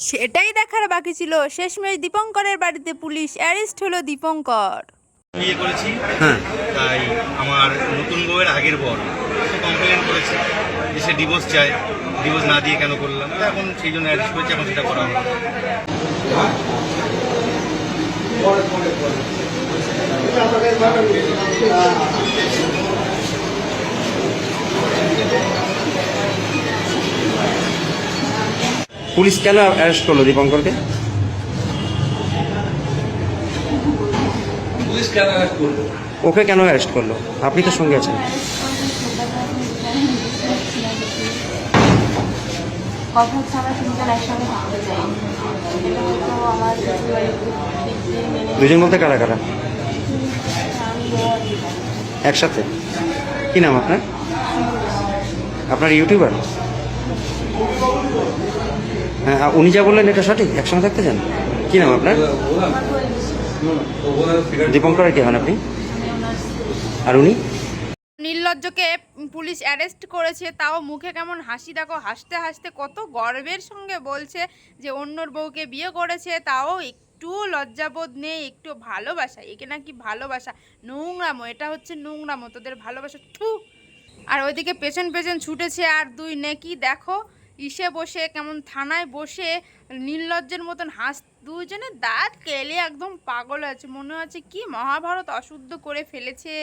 সেটাই দেখার বাকি ছিল। শেষমেশ দীপঙ্করের বাড়িতে পুলিশ অ্যারেস্ট হলো দীপঙ্কর। বিয়ে করেছি। হ্যাঁ। তাই আমার নতুন বউয়ের আগের বর। সে কমপ্লেন করেছে যে সে ডিভোর্স চায়। ডিভোর্স না দিয়ে কেন করলাম? এখন সেই জন্য অ্যারেস্ট করেছি এখন সেটা করা হলো পুলিশ কেন অ্যারেস্ট করল দীপঙ্করকে? ওকে কেন অ্যারেস্ট করল? আপনি তো সঙ্গে আছেন। কথা ছাড়া তিনজন একসঙ্গে থাকতে চাই এটা হয়তো আমার শ্বশুরবাড়ির দিক দিয়ে দুজন বলতে কারা কারা। একসাথে? কি নাম আপনার? আপনার ইউটিউবার হ্যাঁ উনি যা বললেন এটা সঠিক? একসঙ্গে থাকতে চান? কি নাম আপনার? দীপঙ্করের কে হন আপনি? আর উনি? নির্লজ্জকে পুলিশ অ্যারেস্ট করেছে, তাও মুখে কেমন হাসি? দেখো, হাসতে হাসতে কত গর্বের সঙ্গে বলছে যে অন্যর বউকে বিয়ে করেছে, তাও একটু লজ্জাবোধ নেই, একটু ভালোবাসা। একে নাকি ভালোবাসা? নোংরামো, এটা হচ্ছে নোংরামো, তোদের ভালোবাসা ঠু আর ওইদিকে পেছন পেছন ছুটেছে আর দুই নেকি, দেখো ইসে বসে, কেমন থানায় বসে নির্লজ্জের মতন হাস দুজনে দাঁত কেলে একদম পাগল আছে। মনে হচ্ছে কি মহাভারত অশুদ্ধ করে ফেলেছে।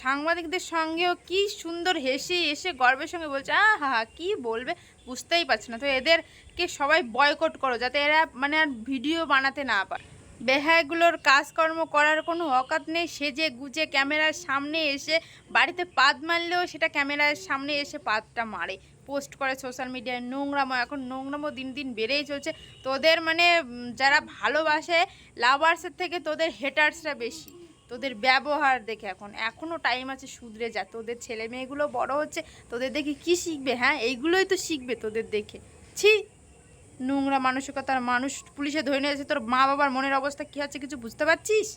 সাংবাদিকদের সঙ্গেও কি সুন্দর হেসে এসে গর্বের সঙ্গে বলছে, আহা, হা হা, কী বলবে? বুঝতেই পারছে না। তো এদেরকে সবাই বয়কট করো, যাতে এরা মানে আর ভিডিও বানাতে না পারে। বেহায়গুলোর কাজকর্ম করার কোনো অকাত নেই। সেজে গুজে ক্যামেরার সামনে এসে বাড়িতে পাদ মারলেও সেটা ক্যামেরার সামনে এসে পাদটা মারে। পোস্ট করে সোশ্যাল মিডিয়ায়, নোংরামো, এখন নোংরামো দিন দিন বেড়েই চলছে। তোদের মানে যারা ভালোবাসে, লাভার্সের থেকে তোদের হেটার্সরা বেশি। তোদের ব্যবহার দেখে এখন এখনও টাইম আছে শুধরে যা। তোদের ছেলে মেয়েগুলো বড় হচ্ছে, তোদের দেখে কি শিখবে হ্যাঁ? এইগুলোই তো শিখবে তোদের দেখে। ছি! নোংরা মানসিকতার মানুষ পুলিশে ধরে নিয়েছে তোর মা বাবার মনের অবস্থা কী আছে কিছু বুঝতে পারছিস?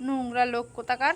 নোংরা লোক কোথাকার?